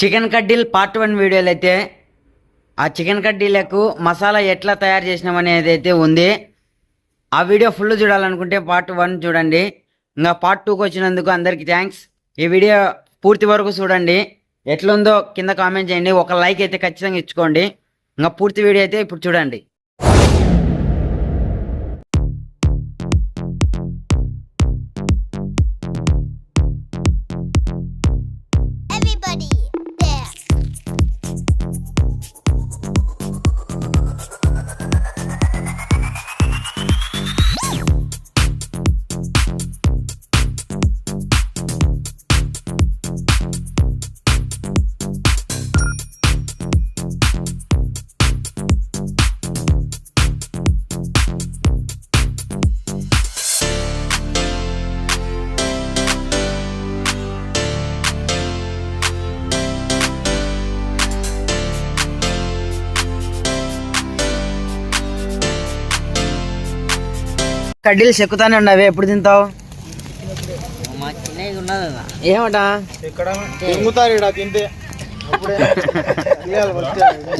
Chicken కడ్డీలు part one వీడియోలు అయితే ఆ చికెన్ కడ్డీలకు మసాలా ఎట్లా తయారు చేసినామనేది అయితే ఉంది. ఆ వీడియో ఫుల్ చూడాలనుకుంటే పార్ట్ వన్ చూడండి. ఇంకా పార్ట్ టూకి వచ్చినందుకు అందరికీ థ్యాంక్స్ ఈ వీడియో పూర్తి వరకు చూడండి. ఎట్లుందో కింద కామెంట్ చేయండి. ఒక లైక్ అయితే ఖచ్చితంగా ఇచ్చుకోండి. ఇంకా పూర్తి వీడియో అయితే ఇప్పుడు చూడండి. కడ్డీలు చెక్కుతానే ఉండవు ఎప్పుడు తింటావు? ఏమటా.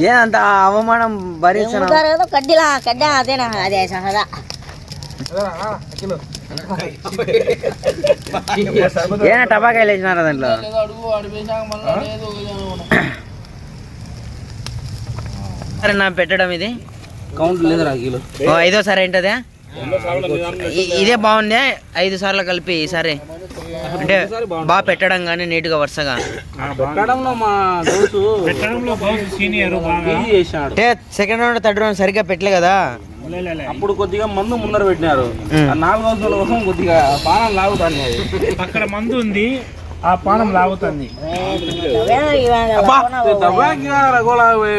ఏదంత అవమానం భరించిన? కడ్డీలా కడ్డ అదేనా? అదే. ఏనా టబాకాయలు వేసినారా దాంట్లో? సరే నా పెట్టడం ఇది. కౌంట్ లేదురా కిలో. ఓ ఐదోసారి ఏంటదే? ఇదే బాగుంది ఐదు సార్లు కలిపి ఈసారి అంటే బాగా పెట్టడం కానీ వరుసగా. పెట్టడంలో సీనియర్ చేశాడు. అంటే సెకండ్ రౌండ్ థర్డ్ రౌండ్ సరిగ్గా పెట్టలే కదా? అప్పుడు కొద్దిగా మందు ముందర పెట్టినారు. నాలుగో రోజుల కోసం కొద్దిగా పానం లాగుతాను అక్కడ మందు ఉంది ఆ పానం లాగుతుంది.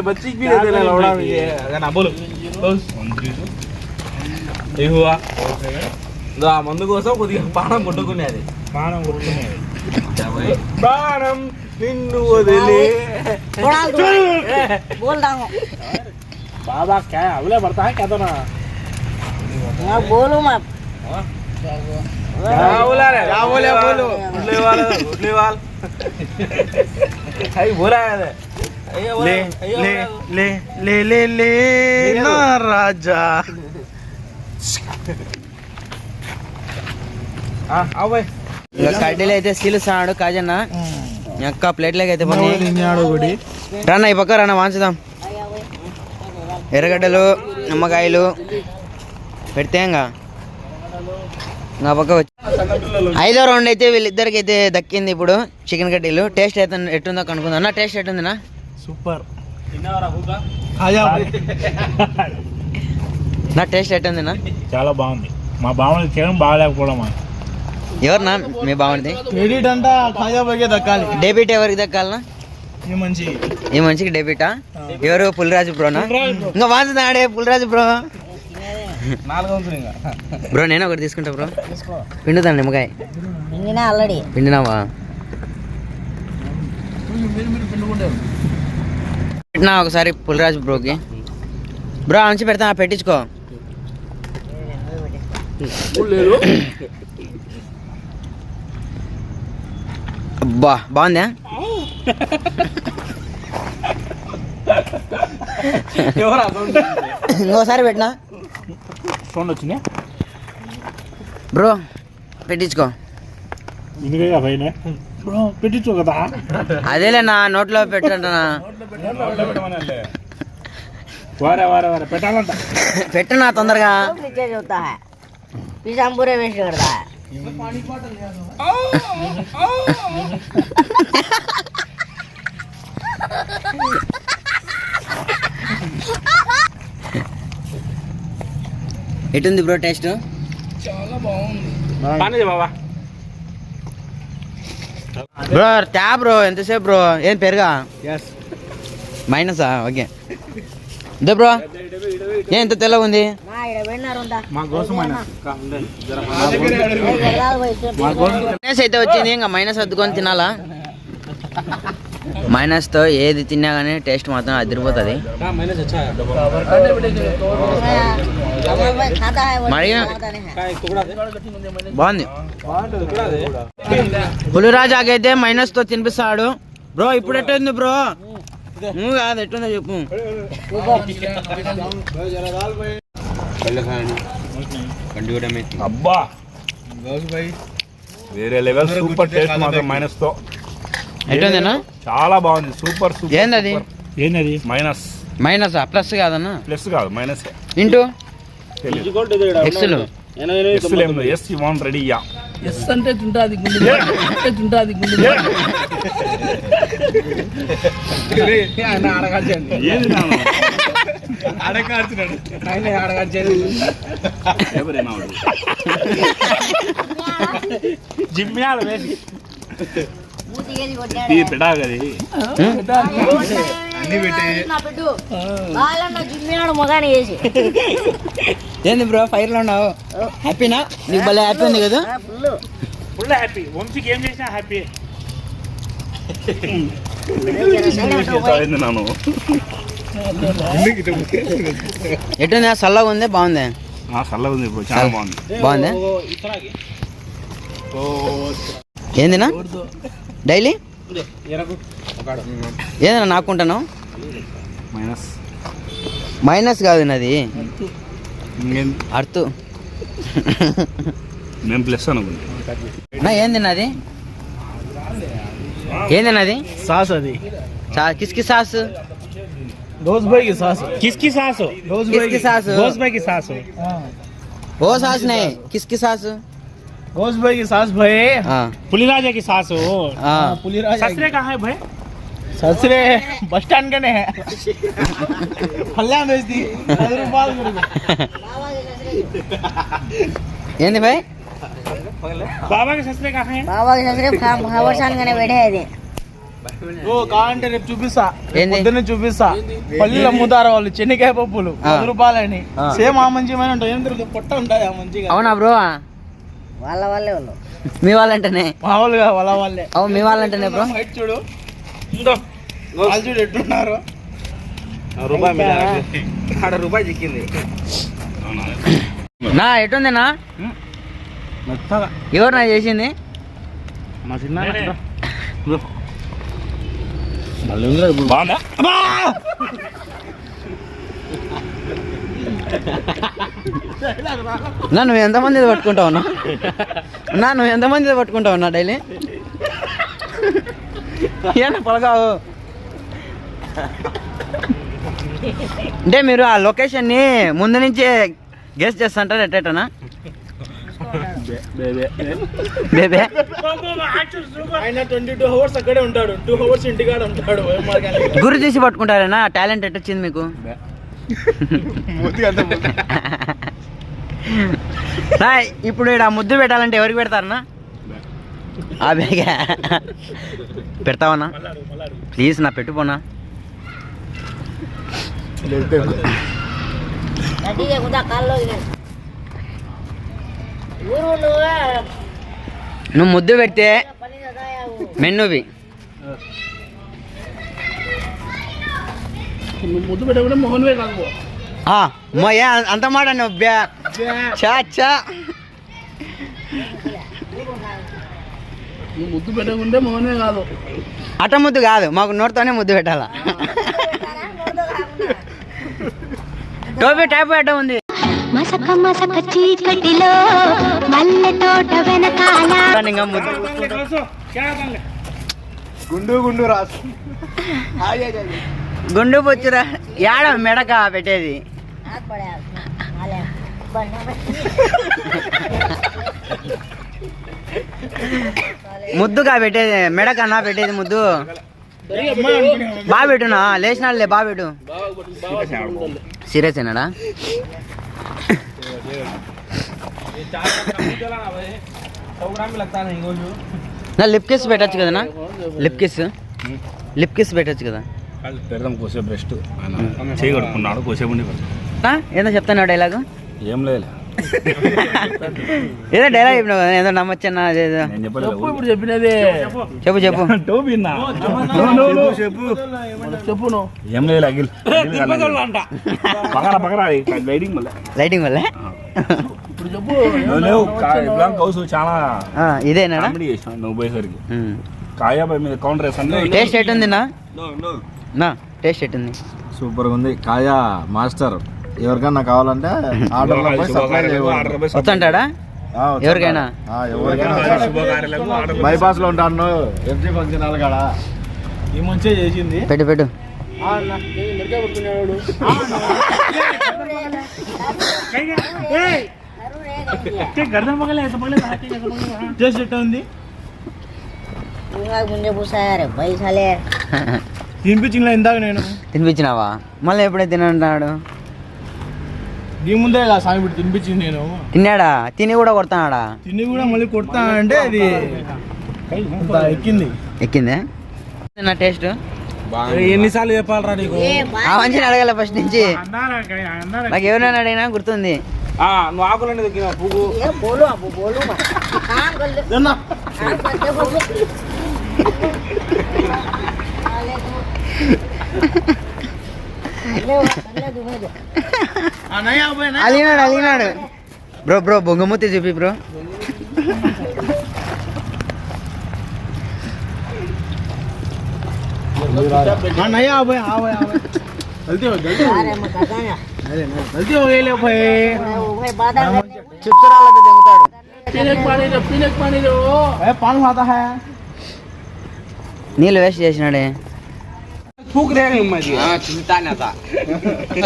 బచ్చికి भी देते हैं लौड़ा भी है ना बोलो ఏ హువా ఇదో ఆ మందు కోసం కొద్దిగా పానం కొట్టుకునేది పానం కొట్టుకునేది ప్రాణం నిన్ను వదిలే బోల్దాము బాబా క్యా అవలే పడతా కదనా బోలు మా क्या बोला रे क्या बोले बोलो उठले वाला కడ్డీలు అయితే సీలుస్తాడు కాజన్న. అక్క ప్లేట్లోకి అయితే పోనీ. రాన్న ఈ పక్క రాన్న వాంచుదాం. ఎర్రగడ్డలు నిమ్మకాయలు పెడితే ఇంకా. నా పక్క వచ్చి ఐదో రౌండ్ అయితే వీళ్ళిద్దరికి అయితే దక్కింది ఇప్పుడు చికెన్ కడ్డీలు. టేస్ట్ అయితే ఎట్టుందో కనుక్కుందాం. అన్న టేస్ట్ ఎట్టుందినా? సూపర్. నా టేస్ట్ ఎట్టుందినా? చాలా బాగుంది. మా బావని చేయడం బాగాలేకపోవడం ఎవరినా? మీ బాగుంది క్రెడిట్ అంట ఖాజా బగే దక్కాలి. డెబిట్ ఎవరికి దక్కాలనా? ఈ మంచి ఈ మనిషికి డెబిటా? ఎవరు? పులిరాజు బ్రోనా? ఇంకా వాంచుతాడే పులిరాజు బ్రో? నాలుగు వంతులు ఇంకా. బ్రో నేను ఒకటి తీసుకుంటా బ్రో. పిండుతాను నిమ్మకాయ. పిండినావా? పెట్టినా ఒకసారి పులిరాజు బ్రోకి. బ్రో అంచి పెడతా పెట్టించుకో. అబ్బా బాగుందా? ఎవరా ఇంకోసారి పెట్టినా? సౌండ్ వచ్చింది? బ్రో పెట్టించుకో. బ్రో పెట్టించు కదా. అదేలే నా నోట్లో పెట్టంటనా? పెట్టాలంట. పెట్టనా తొందరగా. पीछे जो होता है पीछे हम पूरे वेस्ट करता है ఎటుంది బ్రో టేస్ట్ పానీ బాబా బ్రో ట్యా బ్రో ఎంతసేపు బ్రో ఏం పెరుగా ఎస్ మైనసా ఓకే ఇదే బ్రో ఏంత ఎంత ఉంది? మైనస్ అయితే వచ్చింది ఇంకా మైనస్ వద్దుకొని తినాలా? మైనస్తో ఏది తిన్నా కానీ టేస్ట్ మాత్రం అదిరిపోతుంది. బాగుంది. పులిరాజాకైతే మైనస్తో తినిపిస్తాడు. బ్రో ఇప్పుడు ఎట్టయింది బ్రో నువ్వు కాదు ఎట్టుందో చెప్పు. అబ్బా! వేరే లెవెల్ సూపర్ టేస్ట్ మాత్రం మైనస్తో. ఎట్టుందేనా చాలా బాగుంది సూపర్ సూపర్ ఏందది? ఏంది మైనస్ మైనస్ ప్లస్ కాదన్నా? ప్లస్ కాదు మైనస్ ఇంటూ? ఎక్స్లు ఎస్ ఏం yes you want ready yeah yes అంటే తింటాది గుండె అంటే తింటాది గుండె ఆయన అడగాల్సింది ఏది? ఆయన వేసి. పెడాగది. పెట్టు. ఏంది బ్రో ఫైర్లో ఉన్నావు? హ్యాపీనా? నీకు భలే హ్యాపీ ఉంది కదా? Full full happy. వంశీకి ఏం చేసినా హ్యాపీ. నాను ఎట్టుంది చల్లగా ఉంది బాగుంది? చల్లగా ఉంది ఇప్పుడు చాలా బాగుంది. బాగుంది? ఏందినా? డైలీ? ఏందన్నా నాకుంటాను మైనస్ మైనస్ కాదు నాది. అర్త్. మేము ప్లస్ అనుకుంది నా ఏంది నాది? ఏంది నాది? సాస్ అది. కిస్కి సాస్? దోస్ భాయ్కి సాస్. కిస్కి సాసు. దోస్ సాస్. భాయ్కి సాసు. ఓ సాస్ నే కిస్కి సాస్? దోస్ భాయ్కి సాస్ భాయ్. ఆ, పులిరాజా కి సాసు. ఆ. పులిరాజా సస్రే కహా హై భాయ్? సస్రే బస్ స్టాండ్ కనే. కళ్యాణ్ వేసి రూపాయలు. ఏంది భాయ్? సస్రే కహా బాబాకి ససరే ఓ కావాలంటే రేపు చూపిస్తా? పొద్దున్నే చూపిస్తా. పల్లీలు అమ్ముతారు వాళ్ళు చెన్నికాయ పప్పులు. పది రూపాయలని. సేమ్ ఆ మంచిగా ఉంటాయి? ఏం తిరుగుతుంది పొట్ట ఉంటాయి ఆ మంచిగా. అవునా బ్రో? వాళ్ళ వాళ్ళే వాళ్ళు. మీ వాళ్ళంటేనే. మామూలుగా వాళ్ళ వాళ్ళే అవు మీ వాళ్ళంటేనే బ్రో. చూడు. వాళ్ళు చూడు ఎట్టున్నారు రూపాయి మీద ఆడ రూపాయి చిక్కింది. నా ఎవరు నా చేసింది? మా బాగుందా? నా నువ్వు ఎంతమంది పట్టుకుంటావు నా నువ్వు ఎంతమంది పట్టుకుంటావు అన్నా డైలీ? ఏనా పలకావు? అంటే మీరు ఆ లొకేషన్ని ముందు నుంచే గెస్ట్ చేస్తుంటారు ఎట్టేటనా బేబే ఆయన ట్వంటీ టూ అవర్స్ అక్కడే ఉంటాడు. టూ అవర్స్ ఇంటికాడ ఉంటాడు. గురి చూసి పట్టుకుంటారేనా? టాలెంట్ ఎట్టొచ్చింది మీకు? ఇప్పుడు ఇక్కడ ముద్దు పెట్టాలంటే ఎవరికి పెడతారన్నా? ఆ బేగా పెడతావన్నా? ప్లీజ్ నా పెట్టుపోనా ఊరు నువ్వే. ముద్దు పెడితే మెన్నువి. ముద్దు పెట్టకుండా మోహన్వే కాదు ఆ, మోయా అంత మాట నువ్వు బ్యా. చా చా ముద్దు పెట్టకుంటే మోహన్వే కాదు. అట ముద్దు కాదు మాకు నోటితోనే ముద్దు పెట్టాలా? టోపీ టైప్ అడ్డ ఉంది? మసక మసక చీకటిలో మల్లె తోట వెనకాల. గుండు గుండు రాసు. గుండు పొచ్చురా యాడ మెడక పెట్టేది? ముద్దుగా పెట్టేది మెడకన్నా పెట్టేది ముద్దు. బాగా పెట్టునా లేచినాడులే బాగా పెట్టు. సీరియస్ అయినాడా? నా లిప్ కిస్ పెట్టచ్చు కదనా లిప్ కిస్? లిప్ కిస్ పెట్టచ్చు కదా? పెడదాం కోసేపు చేయగడుకున్నాడు? ఏదో చెప్తాను డైలాగు? ఏం లేదు ఏదో డైలాగ్ చెప్పినావు కదా ఏదో నమ్మచ్చన్నా నేను చెప్పలేదు. ఇప్పుడు చెప్పినది. చెప్పు చెప్పు. చెప్పు చెప్పు ఏం లేదు పగరా రైడింగ్ మళ్ళీ లైటింగ్ వల్ల. ఇప్పుడు చెప్పు చాలా ఇదేనా? నువ్వు పోయేసరికి. మీద కౌంటర్ వేసాను టేస్ట్ ఎట్టుంది నా నా. టేస్ట్ ఎట్టుంది? సూపర్గా ఉంది. కాయా మాస్టర్. ఎవరికైనా కావాలంటే ఆర్డర్. వస్తుంటాడా. ఎవరికైనా? బైపాస్లో ఉంటాను. ఎఫ్జీ ఫంక్షన్ హాల్ కాడ? ఈ మంచిగా చేసింది. పెట్టు పెట్టు. టేస్ట్ ఎట్లా ఉంది? తినిపించిన ఇందాక నేను? తినిపించినావా? మళ్ళీ ఎప్పుడైతే తినంటున్నాడు దీని ముందే సామి ఇప్పుడు తినిపించింది నేను. తిన్నాడా? తిని కూడా కొడతానాడా? తిని కూడా మళ్ళీ కొడతా అంటే అది ఎక్కింది. ఎక్కిందే? నా టేస్ట్? ఎన్నిసార్లు చెప్పాలరా నీకు? ఆ మంచిని అడగాలి ఫస్ట్ నుంచి. నాకు ఎవరైనా అడిగినా గుర్తుంది. నువ్వు ఆకులని పువ్వు? काम करते बोलो అలిగినాడు అలిగినాడు బ్రో బ్రో బొంగమూతి చూపి బ్రో हाँ नहीं आओ भाई आओ भाई आओ भाई जल्दी हो जल्दी हो अरे मत बताना जल्दी हो गई ले भाई वो भाई बाधा कर చుచ్చురాళ్ళతో దిగుతాడు पीने का पानी दो पीने का पानी दो भाई पानी खाता है నీళ్ళు వేస్ట్ చేసినాడే फूक रहे मजी ఆ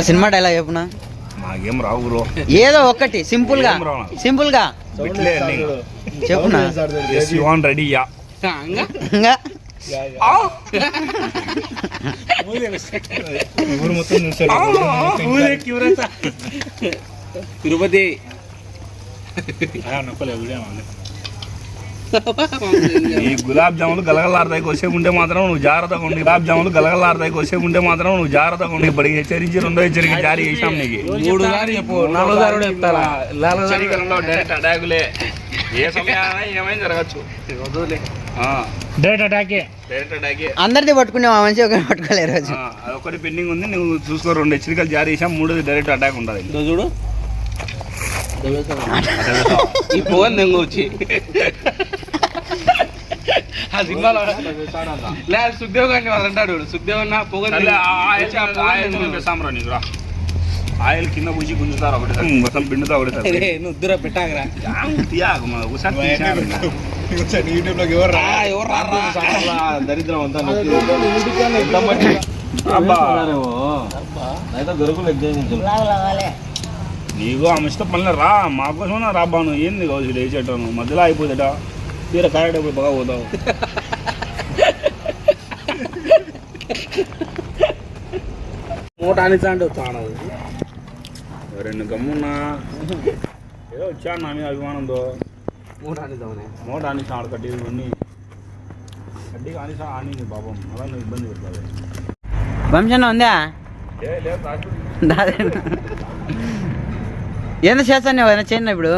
సినిమా డైలాగ్ చెప్పునా నాకేం రావు బ్రో. ఏదో ఒక్కటి సింపుల్గా. సింపుల్గా. చెప్పునా yes you want ready yeah ఇంకా? తిరుపతి. ఈ గులాబ్ జాములు గలగలాడతాయి వచ్చే ఉంటే మాత్రం నువ్వు జాగ్రత్తగా ఉండి. గులాబ్ జాములు గలగలాడతాయి వచ్చే ఉంటే మాత్రం నువ్వు జాగ్రత్తగా ఉండి. బడికి హెచ్చరించి రెండో హెచ్చరిక జారీ చేశాం నీకు. మూడు డైరెక్ట్ అటాకులే ఏ సమయాన ఏమైనా జరగచ్చు. డైరెక్ట్ అటాకే డైరెక్ట్ అటాకే అందరిది పట్టుకునే మనిషి ఒకటి పట్టుకోలేరు అదొకటి పెండింగ్ ఉంది నువ్వు చూసుకో రెండు హెచ్చరికలు జారీ చేసాం మూడోది డైరెక్ట్ అటాక్ ఉంటుంది చూడు. ఈ ఫోన్ దెంగ వచ్చి ఆ సినిమాలో లే సుఖదేవ్ గారిని వాళ్ళు అంటాడు సుఖదేవ్ అన్న పొగ ఆయిల్ కింద పూసి గుంజుతారు ఒకటి మొత్తం పిండుతా ఒకటి నువ్వు దూర పెట్టాకరా తీయాకు మా ఒకసారి తీశారు ఇంకా. దరిద్రం అంతా నొక్కి. అబ్బా అయితే గరుకులు ఎగ్జామ్ लगा నీకు ఆ మిస్ట పనులు రా మా కోసం రాబాను ఏంది కావచ్చు లేచేటాను మధ్యలో అయిపోతుంట తీర కారేటప్పుడు బాగా పోతావు. మూట అనిచాండి తాను రెండు గమ్మున్నా? ఏదో వచ్చాను నా మీద అభిమానంతో. మూట అనిద్దామని మూట అనిస్తాడు కట్టి ఇవన్నీ. కడ్డీ అనిసా అని పాపం. అలా నువ్వు ఇబ్బంది పెడతావు. వంశన్న ఉందా? లేదు ఏందో చేస్తాను ఏదైనా చేయను ఇప్పుడు.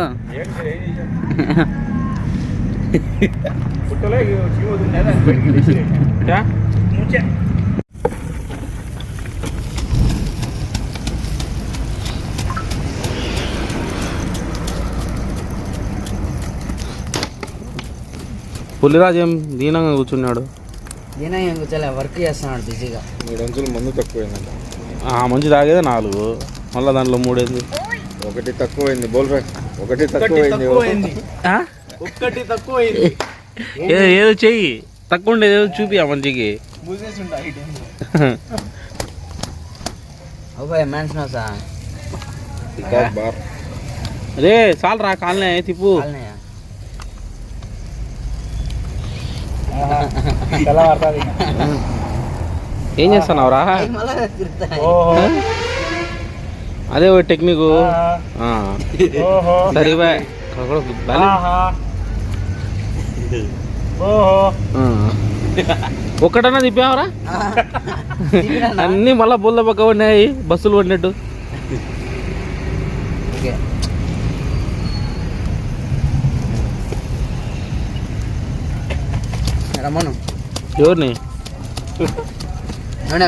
పులిరాజు ఏం దీనంగా కూర్చున్నాడు? నేనే ఏం కూర్చోలే వర్క్ చేస్తున్నాడు బిజీగా. మూడు అంచులు మందు తక్కువైందంట. ఆ మంచి తాగేదే నాలుగు. మళ్ళీ దాంట్లో మూడేంది? ఒకటి తక్కువైంది బోల్ ఒకటి తక్కువైంది ఒక్కటి తక్కువైంది. ఏదో ఏదో చెయ్యి. తక్కువ ఉండేది ఏదో చూపి ఆ మంచికి అదే చాలు రా కాలనే తిప్పు. ఏం తిరుగుతాయి ఓహో. అదే ఒక టెక్నిక్. సరిగా ఒక్కటన్నా తిప్పావరా? అన్ని మళ్ళా బుల్ల పక్క ఉన్నాయి బస్సులు పడినట్టు. రమ్మను. ఎవరిని? నూనె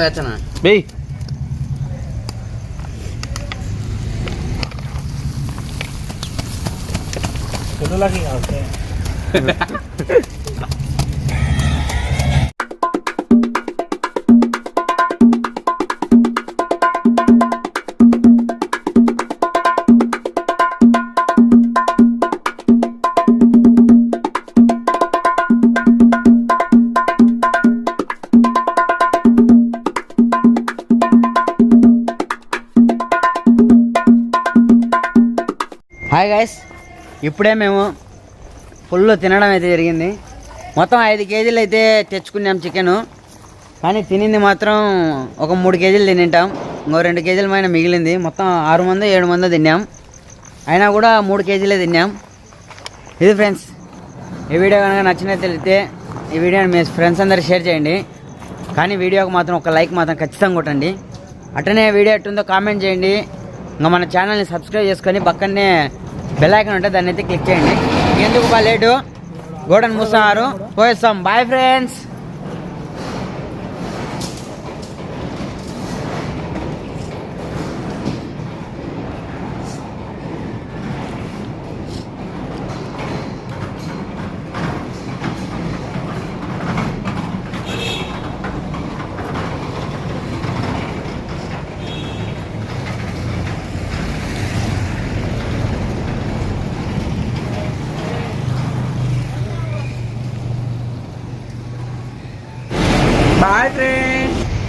looking out there. Hi guys, ఇప్పుడే మేము ఫుల్ తినడం అయితే జరిగింది. మొత్తం ఐదు కేజీలు అయితే తెచ్చుకున్నాం చికెను. కానీ తినింది మాత్రం ఒక మూడు కేజీలు తినింటాం. ఇంకో రెండు కేజీల పైన మిగిలింది. మొత్తం ఆరు మంది ఏడు మంది తిన్నాం. అయినా కూడా మూడు కేజీలే తిన్నాం. ఇది ఫ్రెండ్స్ ఈ వీడియో కనుక నచ్చినట్లయితే ఈ వీడియోని మీ ఫ్రెండ్స్ అందరు షేర్ చేయండి. కానీ వీడియోకి మాత్రం ఒక లైక్ మాత్రం ఖచ్చితంగా కొట్టండి. అట్టనే వీడియో ఎట్టుందో కామెంట్ చేయండి. ఇంకా మన ఛానల్ని సబ్స్క్రైబ్ చేసుకొని పక్కనే బెల్ ఐకాన్ ఉంటే దాన్ని అయితే క్లిక్ చేయండి. ఎందుకు బా లేటు గోడన్ మూసారు. పోయేస్తాం. బాయ్ ఫ్రెండ్స్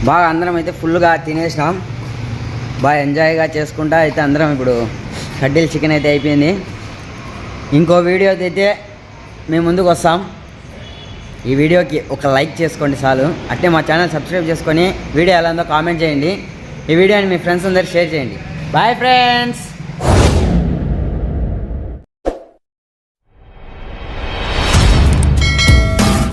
బాగా అందరం అయితే ఫుల్గా తినేసినాం. బాగా ఎంజాయ్గా చేసుకుంటా అయితే అందరం ఇప్పుడు కడ్డీల చికెన్ అయితే అయిపోయింది. ఇంకో వీడియో అయితే మేము ముందుకు వస్తాం. ఈ వీడియోకి ఒక లైక్ చేసుకోండి చాలు. అట్టే మా ఛానల్ సబ్స్క్రైబ్ చేసుకొని వీడియో ఎలా ఉందో కామెంట్ చేయండి. ఈ వీడియోని మీ ఫ్రెండ్స్ అందరు షేర్ చేయండి. Bye friends